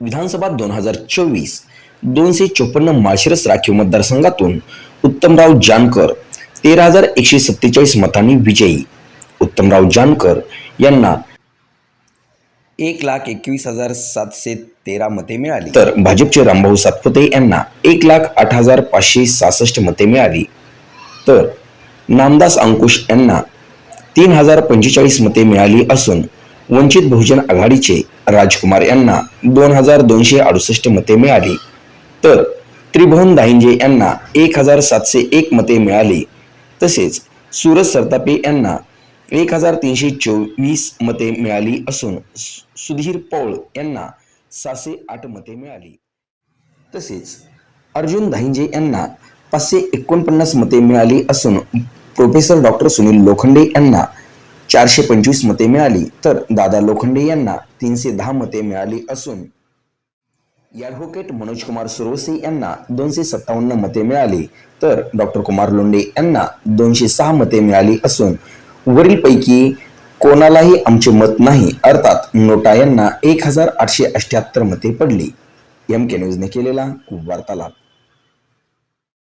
विधानसभा दोन हजार चोवीस दोनशे चोपन्न माळशिरस राखीव मतदारसंघातून उत्तमराव जानकर तेरा हजार एकशे सत्तेचाळीस मतांनी विजयी. उत्तमराव जानकर यांना एक लाख एकवीस हजार सातशे तेरा मते मिळाली. तर भाजपचे रामभाऊ सातपुते यांना एक लाख आठ हजार पाचशे सहासष्ट मते मिळाली. तर नामदास अंकुश यांना तीन हजार पंचेचाळीस मते मिळाली असून वंचित बहुजन आघाडीचे राजकुमार यांना दोन हजार दोनशे अडुसष्ट मते मिळाली. तर त्रिभुवन दाहिंजे यांना एक हजार सातशे एक मते मिळाली. तसेच सूरज सरतापे यांना एक हजार तीनशे चोवीस मते मिळाली असून सु- सुधीर पौळ यांना सहाशे आठ मते मिळाली. तसेच अर्जुन दाहिंजे यांना पाचशे एकोणपन्नास मते मिळाली असून प्रोफेसर डॉक्टर सुनील लोखंडे यांना चारशे पंचवीस मते मिळाली. तर दादा लोखंडे यांना तीनशे दहा मते मिळाली असून ॲडव्होकेट मनोज कुमार सुरवसे यांना दोनशे सत्तावन्न मते मिळाली. तर डॉक्टर कुमार लोंडे यांना दोनशे सहा मते मिळाली असून वरीलपैकी कोणालाही आमचे मत नाही अर्थात नोटा यांना एक हजार आठशे अठ्याहत्तर मते पडली. एम के न्यूजने केलेला वार्तालाप.